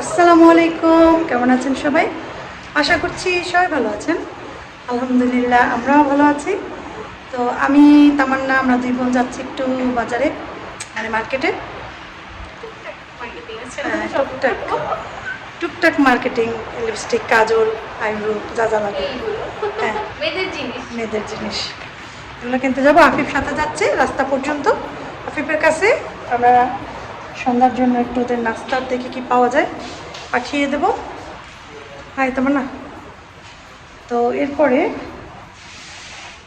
আসসালামু আলাইকুম কেমন আছেন সবাই? আশা করছি সবাই ভালো আছেন। আলহামদুলিল্লাহ আমরাও ভালো আছি। তো আমি তামান্না আমরা দুই বোন যাচ্ছি একটু বাজারে মানে মার্কেটে। হ্যাঁ, টুকটাক। টুকটাক মার্কেটিং লিপস্টিক কাজল আইব্রো যা যা লাগে। হ্যাঁ মেয়েদের জিনিস। এগুলো কিনতে যাব। আফিফ সাথে যাচ্ছে রাস্তা পর্যন্ত। আফিফের কাছে আমরা সন্ধ্যার জন্য একটু ওদের নাস্তার দেখে কি পাওয়া যায় পাঠিয়ে দেব। হাই, তোমার না? তো এরপরে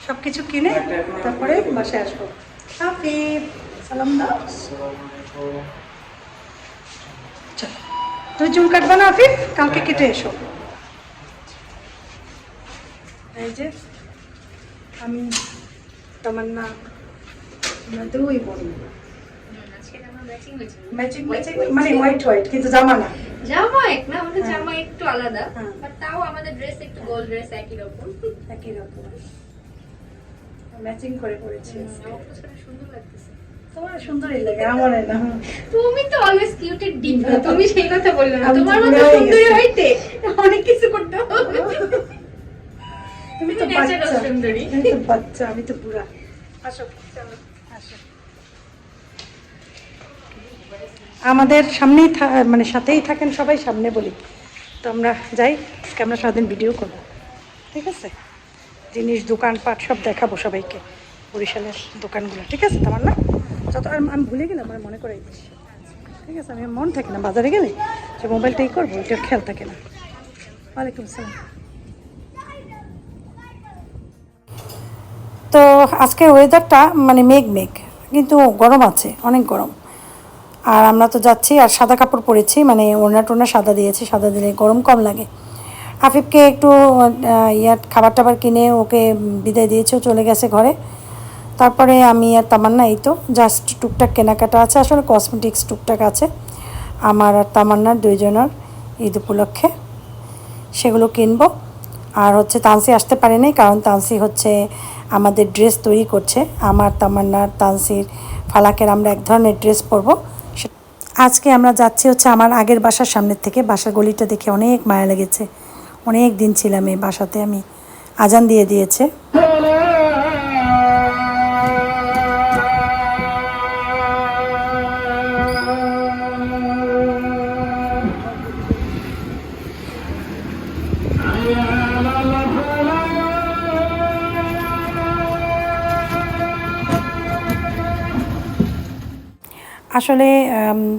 সব কিছু কিনে তারপরে বাসায় আসব। আফিফ সালাম দাও। তুমি চুল কাটবো না আফিফ কালকে কেটে এসো। এই যে, আমি তামান্না আমরা দুই বোন। ম্যাচিং ম্যাচিং ম্যাচিং মানে হোয়াইট হোয়াইট কিন্তু জামা না। জামা এক না আমাদের হ্যাঁ। জামা একটু আলাদা হ্যাঁ। বাট তাও আমাদের ড্রেস একটু গোল ড্রেস একই রকম। একই রকম। ম্যাচিং করে সেটা সুন্দর লাগতেছে। তোমার সুন্দরই লাগে আমার না। তুমি তো অলওয়েজ কিউটেড ডিম্পল তুমি সেই কথা বললে না। তোমার মতো সুন্দরী হইতে অনেক কিছু করতে হবে। তুমি তো বাচ্চা। তুমি তো বাচ্চা আমি তো বুড়া। আসো চলো। আসো। আমাদের সামনেই মানে সাথেই থাকেন সবাই, সামনে বলি। তো আমরা যাই, আজকে আমরা সারাদিন ভিডিও করব। ঠিক আছে? জিনিস, দোকানপাট সব দেখাবো সবাইকে, বরিশালের দোকানগুলো। ঠিক আছে তোমার না যত আমি ভুলে গেলাম, আমার মনে করাই দিচ্ছি ঠিক আছে, আমি মন থাকে না, বাজারে গেলে যে মোবাইলটাই করব, ওইটার খেয়াল থাকে না। ওয়ালাইকুম আসসালাম। তো আজকে ওয়েদারটা মানে মেঘ মেঘ কিন্তু গরম আছে, অনেক গরম। আর আমরা তো যাচ্ছি আর সাদা কাপড় পরেছি মানে ওড়না টোনা সাদা দিয়েছি, সাদা দিলে গরম কম লাগে। আফিফকে একটু ইয়ার খাবার টাবার কিনে ওকে বিদায় দিয়েছে চলে গেছে ঘরে। তারপরে আমি আর তামান্না, এই তো জাস্ট টুকটাক কেনাকাটা আছে, আসলে কসমেটিক্স টুকটাক আছে। আমার আর তামান্নার দুইজনের ঈদ উপলক্ষে সেগুলো কিনবো। আর হচ্ছে তানসি আসতে পারেনি, কারণ তানসি হচ্ছে আমাদের ড্রেস তৈরি করছে। আমার, তামান্নার, তানসির ফালাকের আমরা এক ধরনের ড্রেস পরবো। আজকে আমরা যাচ্ছি হচ্ছে আমার আগের বাসার সামনের থেকে। বাসার গলিটা দেখে অনেক মায়া লেগেছে। অনেক দিন ছিলাম এই বাসাতে, আমি আজান দিয়ে দিয়েছে। আসলে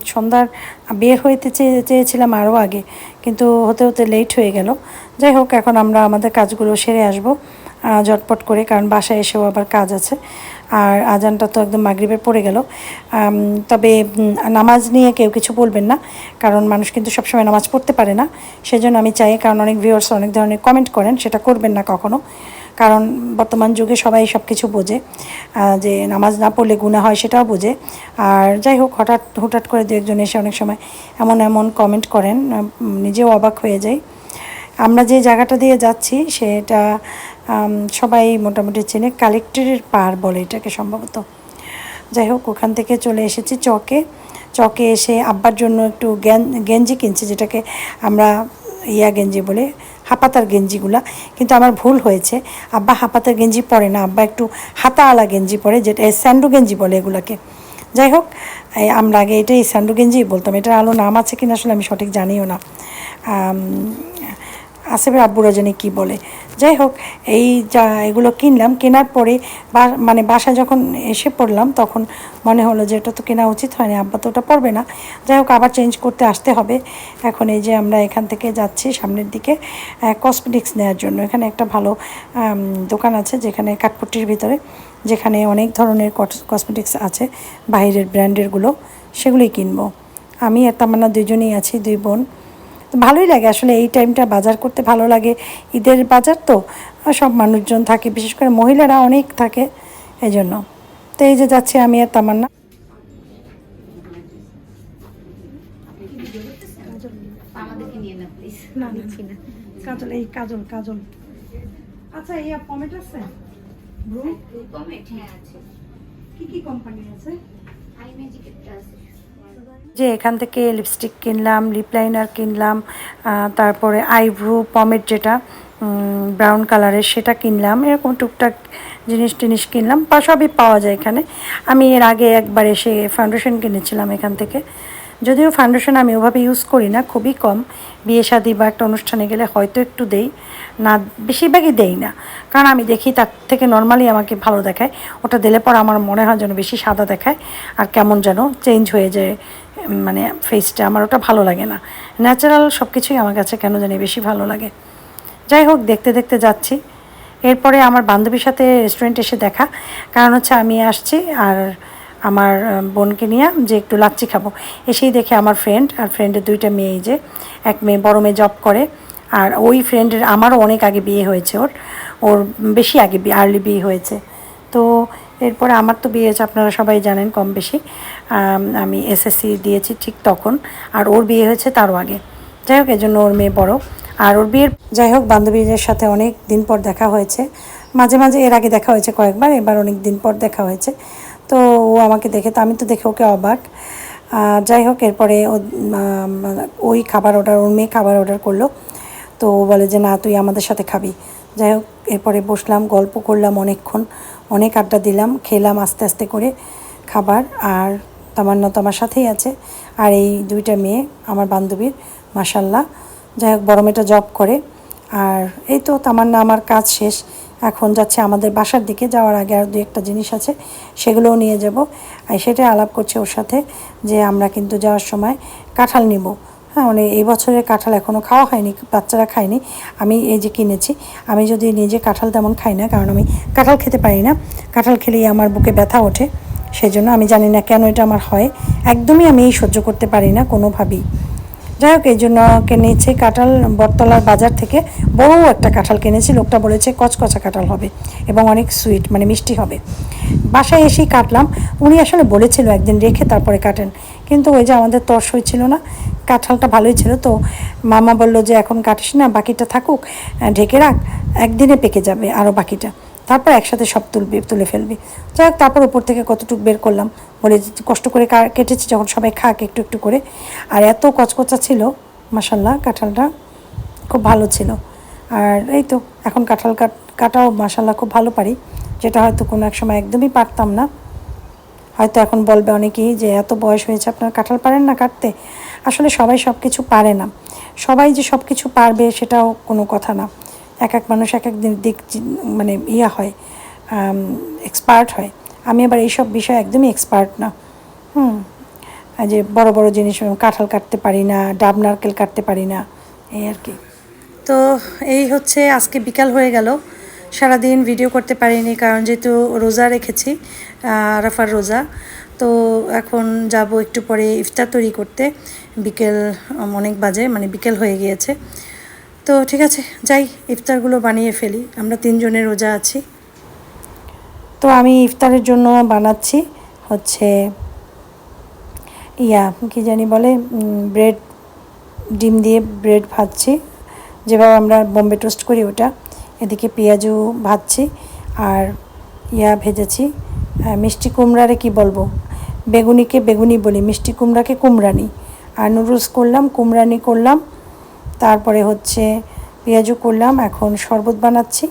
সন্ধ্যার বের হইতে চেয়ে- চেয়েছিলাম আরও আগে, কিন্তু হতে হতে লেট হয়ে গেল। যাই হোক, এখন আমরা আমাদের কাজগুলো সেরে আসব ঝটপট করে, কারণ বাসায় এসেও আবার কাজ আছে। আর আজানটা তো একদম মাগরিবের পড়ে গেল। তবে নামাজ নিয়ে কেউ কিছু বলবেন না, কারণ মানুষ কিন্তু সবসময় নামাজ পড়তে পারে না। সেজন্য আমি চাই, কারণ অনেক ভিউয়ার্স অনেক ধরনের কমেন্ট করেন, সেটা করবেন না কখনো। কারণ বর্তমান যুগে সবাই সব কিছু বোঝে যে নামাজ না পড়লে গুণা হয় সেটাও বোঝে। আর যাই হোক, হঠাৎ, হুটহাট করে দু একজন এসে অনেক সময় এমন এমন কমেন্ট করেন নিজেও অবাক হয়ে যাই। আমরা যে জায়গাটা দিয়ে যাচ্ছি সেটা সবাই মোটামুটি চেনে কালেক্টরের পার বলে এটাকে সম্ভবত। যাই হোক, ওখান থেকে চলে এসেছি চকে। চকে এসে আব্বার জন্য একটু গেঞ্জি কিনছি, যেটাকে আমরা ইয়া গেঞ্জি বলে, হাপাতার গেঞ্জিগুলা। কিন্তু আমার ভুল হয়েছে। আব্বা হাপাতার গেঞ্জি পরে না, আব্বা একটু হাতাওয়ালা গেঞ্জি পরে, যেটা স্যান্ডু গেঞ্জি বলে এগুলাকে। যাই হোক আমরা আগে এটাই স্যান্ডু গেঞ্জি বলতাম। এটার আলো নাম আছে কিনা আসলে আমি সঠিক জানিও না। আসেফের আব্বুরা জানি কী বলে। যাই হোক, এই যা এগুলো কিনলাম, কেনার পরে বা মানে বাসায় যখন এসে পড়লাম, তখন মনে হলো যে এটা তো কেনা উচিত হয়নি, আব্বা তো ওটা পড়বে না। যাই হোক, আবার চেঞ্জ করতে আসতে হবে। এখন এই যে আমরা এখান থেকে যাচ্ছি সামনের দিকে কসমেটিক্স নেওয়ার জন্য। এখানে একটা ভালো দোকান আছে যেখানে কাঠপট্টির ভিতরে, যেখানে অনেক ধরনের কসমেটিক্স আছে, বাইরের ব্র্যান্ডেরগুলো সেগুলোই কিনবো। আমি আর তামান্না দুজনেই আছি, দুই বোন। ভালোই লাগে। আসলে এই টাইমটা বাজার করতে ভালো লাগে। ঈদের বাজার তো সব মানুষজন থাকে বিশেষ করে মহিলারা অনেক থাকে এই জন্য তো এই যে যাচ্ছি আমি আর তামান্না। না প্লিজ না নিচ্ছি না। কাজল এই কাজল কাজল। আচ্ছা এই পমেট আছে? ব্রু হ্যাঁ আছে। কি কি কোম্পানি আছে? আই ম্যাজিকেরটা আছে। যে এখান থেকে লিপস্টিক কিনলাম লিপ লাইনার কিনলাম তারপরে আইব্রু পমেট যেটা ব্রাউন কালারের সেটা কিনলাম, এরকম টুকটাক জিনিস টিনিস কিনলাম সবই পাওয়া যায় এখানে। আমি এর আগে একবার এসে ফাউন্ডেশন কিনেছিলাম এখান থেকে। যদিও ফাউন্ডেশন আমি ওভাবে ইউজ করি না, খুবই কম। বিয়ে শাদি বা একটা অনুষ্ঠানে গেলে হয়তো একটু দেই, না, বেশিরভাগই দেই না। কারণ আমি দেখি তার থেকে নর্মালি আমাকে ভালো দেখায়। ওটা দিলে পর আমার মনে হয় যেন বেশি সাদা দেখায়, আর কেমন যেন চেঞ্জ হয়ে যায় মানে ফেসটা আমার ওটা ভালো লাগে না। ন্যাচারাল সব কিছুই আমার কাছে কেন জানি বেশি ভালো লাগে। যাই হোক, দেখতে দেখতে যাচ্ছি। এরপরে আমার বান্ধবীর সাথে রেস্টুরেন্ট এসে দেখা। কারণ হচ্ছে আমি আসছি আর আমার বোনকে নিয়ে যে একটু লাচ্ছি খাব। এসেই দেখে আমার ফ্রেন্ড আর ফ্রেন্ডের দুইটা মেয়ে যে, এক মেয়ে বড় মেয়ে জব করে, আর ওই ফ্রেন্ডের আমারও অনেক আগে বিয়ে হয়েছে ওর। ওর বেশি আগে আর্লি বিয়ে হয়েছে। তো এরপরে আমার তো বিয়ে হয়েছে, আপনারা সবাই জানেন কম বেশি। আমি এসএসসি দিয়েছি ঠিক তখন, আর ওর বিয়ে হয়েছে তারও আগে। যাই হোক, এজন্য ওর মেয়ে বড়। আর ওর বিয়ের, যাই হোক, বান্ধবীদের সাথে অনেক দিন পর দেখা হয়েছে। মাঝে মাঝে এর আগে দেখা হয়েছে কয়েকবার, এবার অনেক দিন পর দেখা হয়েছে। তো ও আমাকে দেখে, তো আমি তো দেখে ওকে অবাক। যাই হোক, এরপরে ওই খাবার অর্ডার ওর মেয়ে খাবার অর্ডার করল। তো ও বলে যে, না, তুই আমাদের সাথে খাবি। যাই হোক, এরপরে বসলাম, গল্প করলাম অনেকক্ষণ। অনেক আড্ডা দিলাম, খেলাম আস্তে আস্তে করে খাবার। আর তামান্না তো আমার সাথেই আছে। আর এই দুইটা মেয়ে, আমার বান্ধবীর মাসাল্লাহ যাই হোক, বড় মেয়েটা জব করে। আর এই তো তামান্না আমার কাজ শেষ। এখন যাচ্ছে আমাদের বাসার দিকে, যাওয়ার আগে আর দু একটা জিনিস আছে, সেগুলোও নিয়ে যাব। আর সেটাই আলাপ করছে ওর সাথে যে আমরা কিন্তু যাওয়ার সময় কাঁঠাল নিব। হ্যাঁ মানে এই বছরের কাঁঠাল এখনও খাওয়া হয়নি, বাচ্চারা খায়নি। আমি এই যে কিনেছি, আমি যদি নিজে কাঁঠাল তেমন খাই না, কারণ আমি কাঁঠাল খেতে পারি না। কাঁঠাল খেলেই আমার বুকে ব্যথা ওঠে সেই জন্য আমি জানি না কেন এটা আমার হয়। একদমই আমি সহ্য করতে পারি না কোনোভাবেই। যাই হোক, এই জন্য কিনেছি কাঁঠাল বটতলার বাজার থেকে বড় একটা কাঁঠাল কিনেছি। লোকটা বলেছে কচকচা কাঁঠাল হবে এবং অনেক সুইট মানে মিষ্টি হবে। বাসায় এসেই কাটলাম। উনি আসলে বলেছিল একদিন রেখে তারপরে কাটেন। কিন্তু ওই যে আমাদের তর্স হয়েছিল না, কাঁঠালটা ভালোই ছিল তো। মামা বলল যে, এখন কাটিস না, বাকিটা থাকুক ঢেকে রাখ, একদিনে পেকে যাবে আরও বাকিটা। তারপর একসাথে সব তুলবি, তুলে ফেলবি। যাই হোক, তারপর উপর থেকে কতটুকু বের করলাম, বলে কষ্ট করে কেটেছি, যখন সবাই খাক একটু একটু করে। আর এত কচকচা ছিল মাসাল্লাহ কাঁঠালটা খুব ভালো ছিল। আর এই তো, এখন কাঁঠাল কাট কাটাও মাসাল্লাহ খুব ভালো পারি। যেটা হয়তো কোনো এক সময় একদমই পারতাম না। হয়তো এখন বলবে অনেকেই যে, এত বয়স হয়েছে, আপনার কাঁঠাল পারেন না কাটতে? আসলে সবাই সব কিছু পারে না। সবাই যে সব কিছু পারবে, সেটাও কোনো কথা না। এক এক মানুষ এক এক দিক মানে ইয়া হয় এক্সপার্ট হয়। আমি আবার এইসব বিষয়ে একদমই এক্সপার্ট না। হুম। যে বড় বড় জিনিস কাঁঠাল কাটতে পারি না ডাব নারকেল কাটতে পারি না এই আর কি। তো এই হচ্ছে আজকে বিকাল হয়ে গেল। সারাদিন ভিডিও করতে পারিনি কারণ যেহেতু রোজা রেখেছি আহ, আরাফার রোজা তো এখন যাব একটু পরে ইফতার তৈরি করতে। বিকেল অনেক বাজে মানে বিকেল হয়ে গিয়েছে। তো ঠিক আছে, যাই, ইফতারগুলো বানিয়ে ফেলি। আমরা তিনজনের রোজা আছি। তো আমি ইফতারের জন্য বানাচ্ছি হচ্ছে ইয়া, কি জানি বলে ব্রেড, ডিম দিয়ে ব্রেড ভাজছি। যেভাবে আমরা বোম্বে টোস্ট করি ওটা। এদিকে পেঁয়াজু ভাজছি আর ইয়া ভেজেছি। মিষ্টি কুমড়ারে কি বলব? বেগুনিকে বেগুনি বলি, মিষ্টি কুমড়াকে কুমড়ানি। আর নুডলস করলাম, কুমড়ানি করলাম তারপরে হচ্ছে পেঁয়াজু করলাম, এখন শরবত বানাচ্ছি।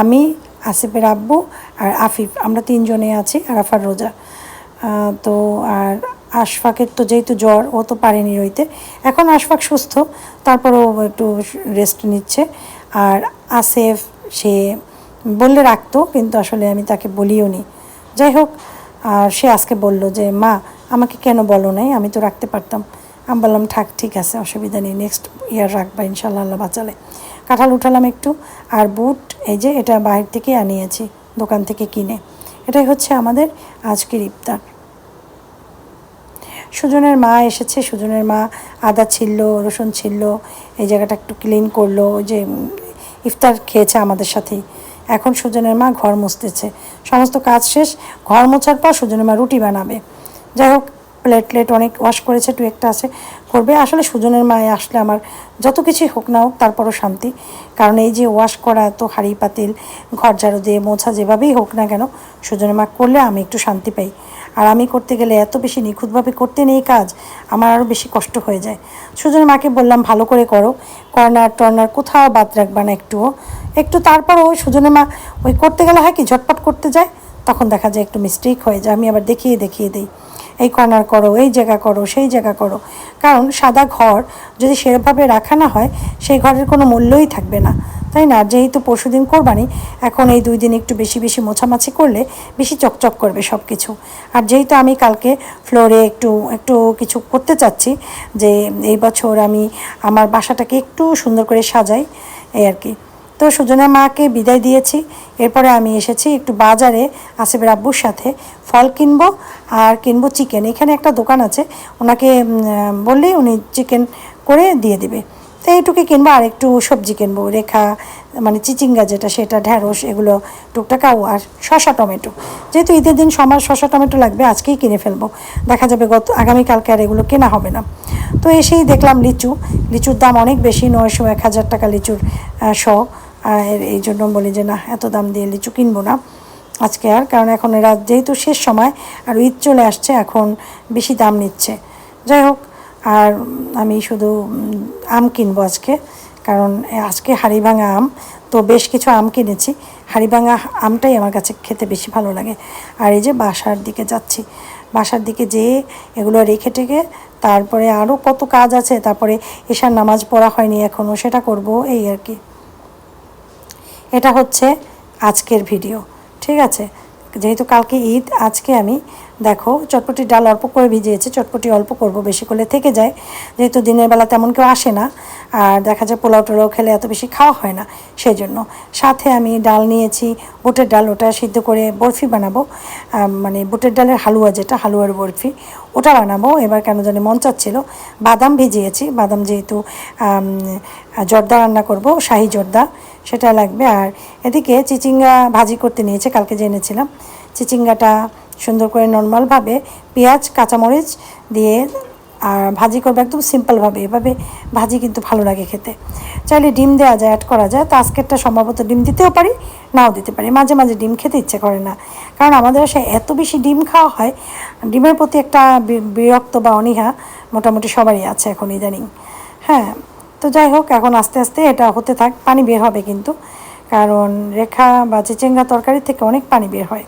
আমি, আসিফের আব্বু আর আফিফ, আমরা তিনজনে আছি, আরাফার রোজা। তো আর আশফাকের তো যেহেতু জ্বর, ও তো পারেনি রইতে। এখন আশফাক সুস্থ, তারপরও একটু রেস্ট নিচ্ছে। আর আসেফ, সে বললে রাখতো, কিন্তু আসলে আমি তাকে বলিও নি। যাই হোক, আর সে আজকে বলল যে, মা, আমাকে কেন বলো নাই? আমি তো রাখতে পারতাম। আমি বললাম, থাক, ঠিক আছে, অসুবিধা নেই নেক্সট ইয়ার রাখবা, ইনশাল্লাহ, আল্লাহ বাঁচালে। কাঁঠাল উঠালাম একটু, আর বুট, এই যে, এটা বাইরে থেকে আনিয়েছি, দোকান থেকে কিনে। এটাই হচ্ছে আমাদের আজকের ইফতার। সুজনের মা এসেছে, সুজনের মা আদা ছিল রসুন ছিল এই জায়গাটা একটু ক্লিন করল যে ইফতার খেয়েছে আমাদের সাথেই। এখন সুজনের মা ঘর মুছতেছে। সমস্ত কাজ শেষ, ঘর মোছার পর সুজনের মা রুটি বানাবে। যাই হোক প্লেট প্লেট অনেক ওয়াশ করেছে একটু একটা আছে, করবে। আসলে সুজনের মায়ে আসলে আমার যত কিছুই হোক না হোক, তারপরও শান্তি। কারণ এই যে ওয়াশ করা এত হাঁড়ি পাতিল, ঘর ঝাড়ু দিয়ে মোছা যেভাবেই হোক না কেন, সুজনের মা করলে আমি একটু শান্তি পাই। আর আমি করতে গেলে এত বেশি নিখুঁতভাবে করতে নেই কাজ, আমার আরও বেশি কষ্ট হয়ে যায়। সুজনের মাকে বললাম, ভালো করে করো। কর্নার টর্নার কোথাও বাদ রাখবা না একটুও। একটু তারপরও সুজনের মা ওই করতে গেলে হয় কি, ঝটপট করতে যায়, তখন দেখা যায় একটু মিস্টেক হয়ে যায়। আমি আবার দেখিয়ে দেখিয়ে দিই। এই কর্নার করো, এই জায়গা করো, সেই জায়গা করো। কারণ সাদা ঘর যদি সেভাবে রাখা না হয়, সেই ঘরের কোনো মূল্যই থাকবে না। তাই না? যেহেতু পরশুদিন কোরবানি, এখন এই দুই দিন একটু বেশি বেশি মোছামাছি করলে বেশি চকচক করবে সব কিছু আর যেহেতু আমি কালকে ফ্লোরে একটু একটু কিছু করতে চাচ্ছি, যে এই বছর আমি আমার বাসাটাকে একটু সুন্দর করে সাজাই, এই আর কি। তো সুজনা মাকে বিদায় দিয়েছি। এরপরে আমি এসেছি একটু বাজারে আসিফের আব্বুর সাথে ফল কিনবো আর কিনবো চিকেন এখানে একটা দোকান আছে ওনাকে বললেই উনি চিকেন করে দিয়ে দিবে। তো এইটুকু কিনবো আর একটু সবজি কিনবো রেখা মানে চিচিঙ্গা যেটা সেটা ঢ্যাঁড়স এগুলো টুকটাকাও আর শশা টমেটো। যেহেতু ঈদের দিন সময় শশা টমেটো লাগবে আজকেই কিনে ফেলব। দেখা যাবে গত আগামীকালকে আর এগুলো কেনা হবে না। তো এসেই দেখলাম লিচু। লিচুর দাম অনেক বেশি নয়শো এক হাজার টাকা লিচুর আহ, শ। আর এই জন্য বলি যে না এত দাম দিয়ে লিচু কিনবো না। আজকে আর, কারণ এখন এরা যেহেতু শেষ সময়, আর ঈদ চলে আসছে, এখন বেশি দাম নিচ্ছে। যাই হোক, আর আমি শুধু আম কিনবো আজকে, কারণ আজকে হাড়িভাঙা আম, তো বেশ কিছু আম কিনেছি। হাড়িভাঙা আমটাই আমার কাছে খেতে বেশি ভালো লাগে। আর এই যে বাসার দিকে যাচ্ছি, বাসার দিকে যেয়ে এগুলো রেখে টেকে তারপরে আরও কত কাজ আছে, তারপরে এশার নামাজ পড়া হয়নি এখনও সেটা করব, এই আর কি। এটা হচ্ছে আজকের ভিডিও ঠিক আছে? যেহেতু কালকে ঈদ আজকে আমি দেখো চটপটির ডাল অল্প করে ভিজিয়েছে, চটপটি অল্প করব, বেশি করলে থেকে যায়। যেহেতু দিনের বেলা তেমন কেউ আসে না, আর দেখা যায় পোলাও টোলাও খেলে এত বেশি খাওয়া হয় না সেই জন্য সাথে আমি ডাল নিয়েছি, বুটের ডাল ওটা সিদ্ধ করে বরফি বানাবো। মানে বুটের ডালের হালুয়া যেটা, হালুয়ার বরফি, ওটা বানাবো। এবার কেন জানি মন চাচ্ছিল, বাদাম ভিজিয়েছি। বাদাম যেহেতু জর্দা রান্না করব, শাহি জর্দা, সেটা লাগবে। আর এদিকে চিচিঙ্গা ভাজি করতে নিয়েছে, কালকে জেনেছিলাম চিচিঙ্গাটা সুন্দর করে নর্মালভাবে পেঁয়াজ, কাঁচামরিচ দিয়ে, আর ভাজি করব একদম সিম্পলভাবে। এভাবে ভাজি কিন্তু ভালো লাগে খেতে। চাইলে ডিম দেওয়া যায় অ্যাড করা যায়। তো আজকেরটা সম্ভবত ডিম দিতেও পারি, নাও দিতে পারি। মাঝে মাঝে ডিম খেতে ইচ্ছে করে না। কারণ আমাদের বাসায় এত বেশি ডিম খাওয়া হয়, ডিমের প্রতি একটা বিরক্ত বা অনীহা মোটামুটি সবারই আছে এখন ইদানিং। হ্যাঁ তো যাই হোক, এখন আস্তে আস্তে এটা হতে থাক, পানি বের হবে কিন্তু। কারণ রেখা বা চিচিঙ্গা তরকারি থেকে অনেক পানি বের হয়।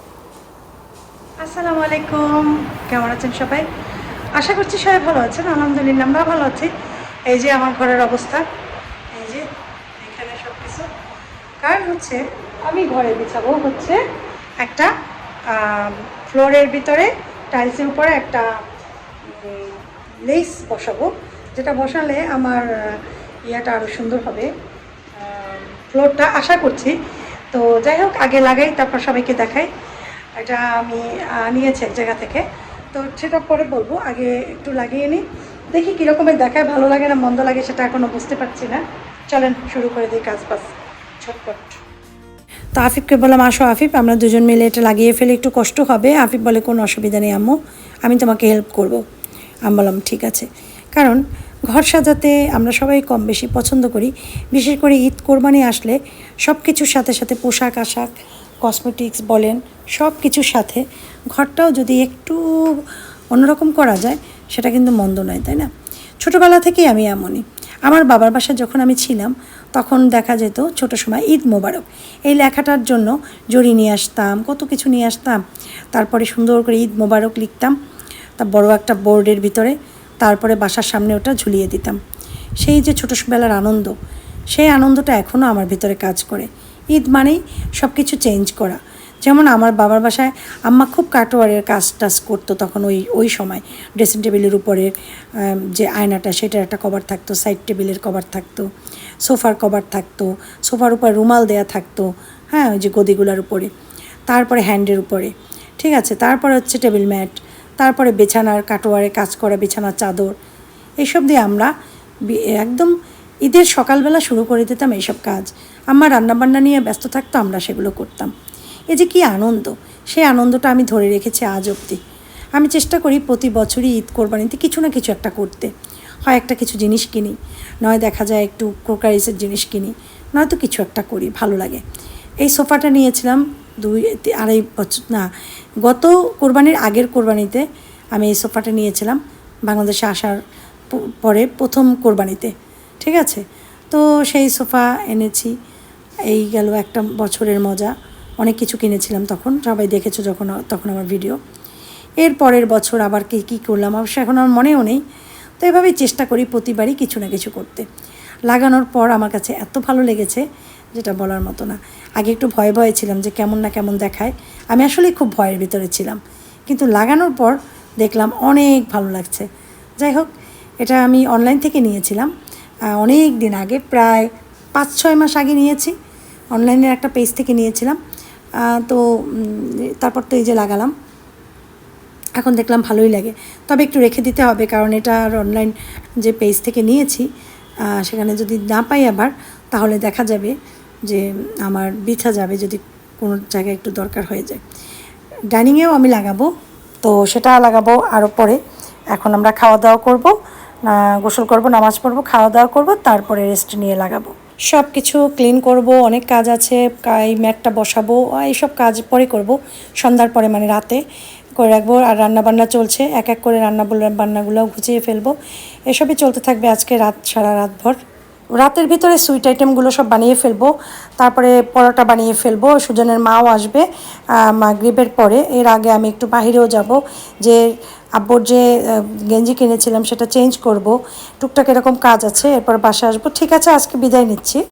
আসসালামু আলাইকুম। কেমন আছেন সবাই? আশা করছি সবাই ভালো আছেন, আলহামদুলিল্লাহ আমরা ভালো আছি। এই যে আমার ঘরের অবস্থা, এই যে এখানে সব কিছু কারণ হচ্ছে, আমি ঘরে বিছাবো হচ্ছে একটা ফ্লোরের ভিতরে টাইলসের উপরে একটা লেস বসাবো, যেটা বসালে আমার ইয়েটা আরও সুন্দর হবে। ফ্লোরটা আশা করছি। তো যাই হোক, আগে লাগাই, তারপর সবাইকে দেখাই। এটা আমি নিয়েছি এক জায়গা থেকে। তো সেটা পরে বলব, আগে একটু লাগিয়ে নিই। দেখি কীরকমের দেখায়, ভালো লাগে না, মন্দ লাগে, সেটা এখনও বুঝতে পারছি না। চলেন, শুরু করে দিই কাজ বাজ ছটপট তো আফিফকে বললাম, আসো আফিফ, আমরা দুজন মিলে এটা লাগিয়ে ফেলে, একটু কষ্ট হবে। আফিফ বলে, কোনো অসুবিধা নেই, আম্মু, আমি তোমাকে হেল্প করব। আমি বললাম, ঠিক আছে। কারণ ঘর সাজাতে আমরা সবাই কম বেশি পছন্দ করি। বিশেষ করে ঈদ কোরবানি আসলে সব কিছুর সাথে সাথে পোশাক, আশাক কসমেটিক্স বলেন, সব কিছুর সাথে, ঘরটাও যদি একটু অন্যরকম করা যায়, সেটা কিন্তু মন্দ নয়, তাই না? ছোটোবেলা থেকেই আমি এমনই। আমার বাবার বাসায় যখন আমি ছিলাম, তখন দেখা যেত ছোট সময় ঈদ মোবারক। এই লেখাটার জন্য জড়ি নিয়ে আসতাম, কত কিছু নিয়ে আসতাম। তারপরে সুন্দর করে ঈদ মোবারক লিখতাম, তা বড় একটা বোর্ডের ভিতরে, তারপরে বাসার সামনে ওটা ঝুলিয়ে দিতাম। সেই যে ছোটোবেলার আনন্দ, সেই আনন্দটা এখনও আমার ভিতরে কাজ করে। ঈদ মানেই সব কিছু চেঞ্জ করা। যেমন আমার বাবার বাসায় আম্মা খুব কাটোয়ারের কাজ টাজ করতো তখন ওই ওই সময়। ড্রেসিং টেবিলের উপরে যে আয়নাটা সেটার একটা কভার থাকতো সাইড টেবিলের কভার থাকতো, সোফার কভার থাকতো, সোফার উপর রুমাল দেয়া থাকতো হ্যাঁ ওই যে গদিগুলার উপরে। তারপরে হ্যান্ডের উপরে। ঠিক আছে, তারপরে হচ্ছে টেবিল ম্যাট তারপরে বিছানার, কাটোয়ারে কাজ করা, বিছানার চাদর। এইসব দিয়ে আমরা একদম ঈদের সকালবেলা শুরু করে দিতাম এইসব কাজ। আমার রান্নাবান্না নিয়ে ব্যস্ত থাকতো, আমরা সেগুলো করতাম। এই যে কী আনন্দ! সেই আনন্দটা আমি ধরে রেখেছি আজ অবধি। আমি চেষ্টা করি প্রতি বছরই ঈদ কোরবানিতে কিছু না কিছু একটা করতে। হয় একটা কিছু জিনিস কিনি, নয় দেখা যায় একটু ক্রোকারিসের জিনিস কিনি, নয়তো কিছু একটা করি, ভালো লাগে। এই সোফাটা নিয়েছিলাম দুই, আড়াই বছর, না, গত কোরবানির আগের কোরবানিতে আমি এই সোফাটা নিয়েছিলাম, বাংলাদেশে আসার পরে প্রথম কোরবানিতে। ঠিক আছে? তো সেই সোফা এনেছি। এই গেল একটা বছরের মজা। অনেক কিছু কিনেছিলাম তখন। সবাই দেখেছ যখন, তখন আমার ভিডিও এর পরের বছর আবার কী কী করলাম? অবশ্য এখন আমার মনেও নেই। তো এভাবেই চেষ্টা করি প্রতিবারই কিছু না কিছু করতে। লাগানোর পর আমার কাছে এত ভালো লেগেছে, যেটা বলার মতো না। আগে একটু ভয়ে ভয়ে ছিলাম যে কেমন না কেমন দেখায়। আমি আসলেই খুব ভয়ের ভিতরে ছিলাম। কিন্তু লাগানোর পর দেখলাম অনেক ভালো লাগছে। যাই হোক, এটা আমি অনলাইন থেকে নিয়েছিলাম। অনেক দিন আগে, প্রায় পাঁচ, ছয় মাস আগে নিয়েছি। অনলাইনের একটা পেজ থেকে নিয়েছিলাম। তো তারপর তো এই যে লাগালাম। এখন দেখলাম ভালোই লাগে। তবে একটু রেখে দিতে হবে, কারণ এটা আর অনলাইন যে পেজ থেকে নিয়েছি সেখানে যদি না পাই আবার, তাহলে দেখা যাবে যে আমার বৃথা যাবে যদি কোনো জায়গায় একটু দরকার হয়ে যায়। ডাইনিংয়েও আমি লাগাবো, তো সেটা লাগাবো আরও পরে। এখন আমরা খাওয়া দাওয়া করব। গোসল করব, নামাজ পড়ব খাওয়া দাওয়া করব, তারপরে রেস্ট নিয়ে লাগাবো। সব কিছু ক্লিন করব, অনেক কাজ আছে, এই ম্যাটটা বসাবো এইসব কাজ পরে করব, সন্ধ্যার পরে মানে রাতে করে রাখব, আর রান্নাবান্না চলছে, এক এক করে রান্না বান্নাগুলোও গুছিয়ে ফেলব, এসবই চলতে থাকবে আজকে রাত, সারা রাতভর। রাতের ভিতরে সুইট আইটেমগুলো সব বানিয়ে ফেলব। তারপরে পরোটা বানিয়ে ফেলব, সুজনের মাও আসবে গ্রিপের পরে। এর আগে আমি একটু বাহিরেও যাব, যে আব্বুর যে গেঞ্জি কিনেছিলাম সেটা চেঞ্জ করব। টুকটাক এরকম কাজ আছে, এরপর বাসা আসব। ঠিক আছে, আজকে বিদায় নিচ্ছি।